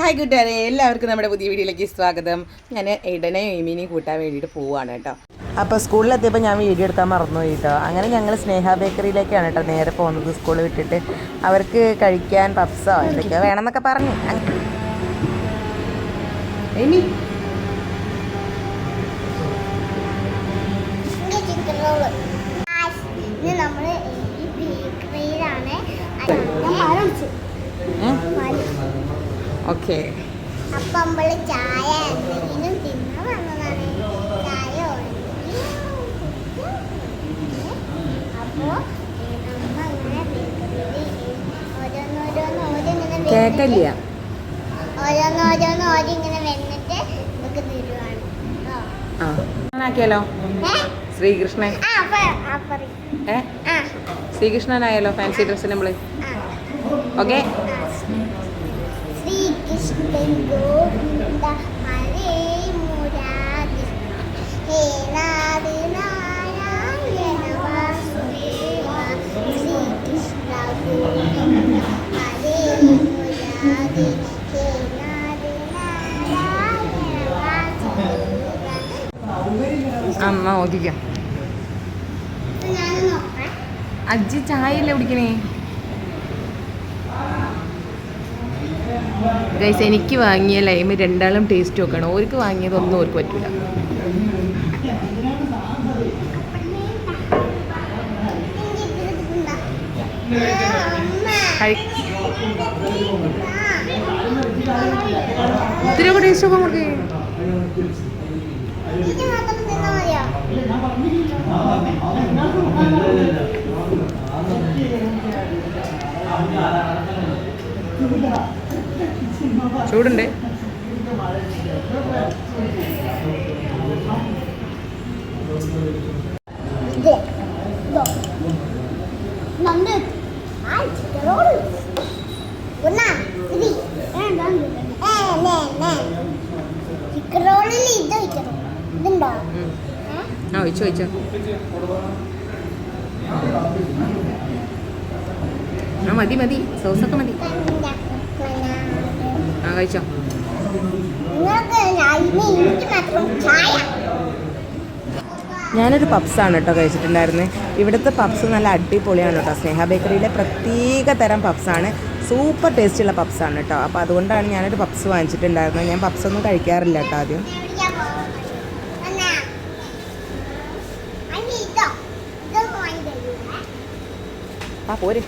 Hi good കൂട്ടുകാരെ എല്ലാവർക്കും നമ്മുടെ പുതിയ വീഡിയോയിലേക്ക് സ്വാഗതം. ഞാൻ ഇടനെ എമിനെയും കൂട്ടാൻ വേണ്ടിയിട്ട് പോവുകയാണ് കേട്ടോ. അപ്പോൾ സ്കൂളിലെത്തിയപ്പോൾ ഞാൻ വീഡിയോ എടുക്കാൻ മറന്നുപോയി കേട്ടോ. അങ്ങനെ ഞങ്ങൾ സ്നേഹ ബേക്കറിയിലേക്കാണ് കേട്ടോ നേരെ പോകുന്നത്. സ്കൂൾ വിട്ടിട്ട് അവർക്ക് കഴിക്കാൻ പഫ്സോ എന്തൊക്കെയോ വേണമെന്നൊക്കെ പറഞ്ഞു. ഇന്ന് നമ്മൾ ഓക്കെ. അപ്പം നമ്മൾ ചായ എന്തെങ്കിലും തിന്നാൻ വന്നതാണ്. ചായ അപ്പോ അമ്മ അങ്ങനെ കേട്ടില്ല ഓരോന്നോരോന്ന് ഓരോന്ന് ഓരോന്നോരോന്ന് വന്നിട്ട് നമുക്ക് തരുവാണ്. ആ. ആക്കിയാലോ ശ്രീകൃഷ്ണൻ. ഏ? ശ്രീകൃഷ്ണനായാലോ ഫാൻസി ഡ്രസ്സിന് നമ്മൾ. ഓക്കെ? അമ്മ ഓദിക്കാം. അജ്ജി ചായ അല്ലേ കുടിക്കണേ? ഗൈസ് എനിക്ക് വാങ്ങിയ ലൈമ് രണ്ടാളും ടേസ്റ്റ് നോക്കണം. ഓർക്ക് വാങ്ങിയതൊന്നും ഓർക്ക് പറ്റില്ല ഇത്തിരി ആ ഒഴിച്ചോ ഒഴിച്ചോ. ആ മതി മതി. സോസൊക്കെ മതി. ആ കഴിച്ചോ ഞാനൊരു പപ്സാണ് കേട്ടോ കഴിച്ചിട്ടുണ്ടായിരുന്നത് ഇവിടുത്തെ പപ്സ് നല്ല അടിപൊളിയാണ് കേട്ടോ. സ്നേഹ ബേക്കറിയിലെ പ്രത്യേക തരം പപ്സാണ് സൂപ്പർ ടേസ്റ്റുള്ള പപ്സാണ് കേട്ടോ. അപ്പോൾ അതുകൊണ്ടാണ് ഞാനൊരു പപ്സ് വാങ്ങിച്ചിട്ടുണ്ടായിരുന്നത്. ഞാൻ പപ്സ് ഒന്നും കഴിക്കാറില്ല കേട്ടോ ആദ്യം? ആ പോര്.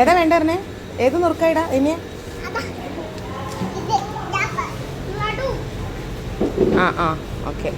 ഏതാ വേണ്ടായിരുന്നേ ഏത് നുറുക്കായിടാ ഇനിയെ ആ ആ ഓക്കെ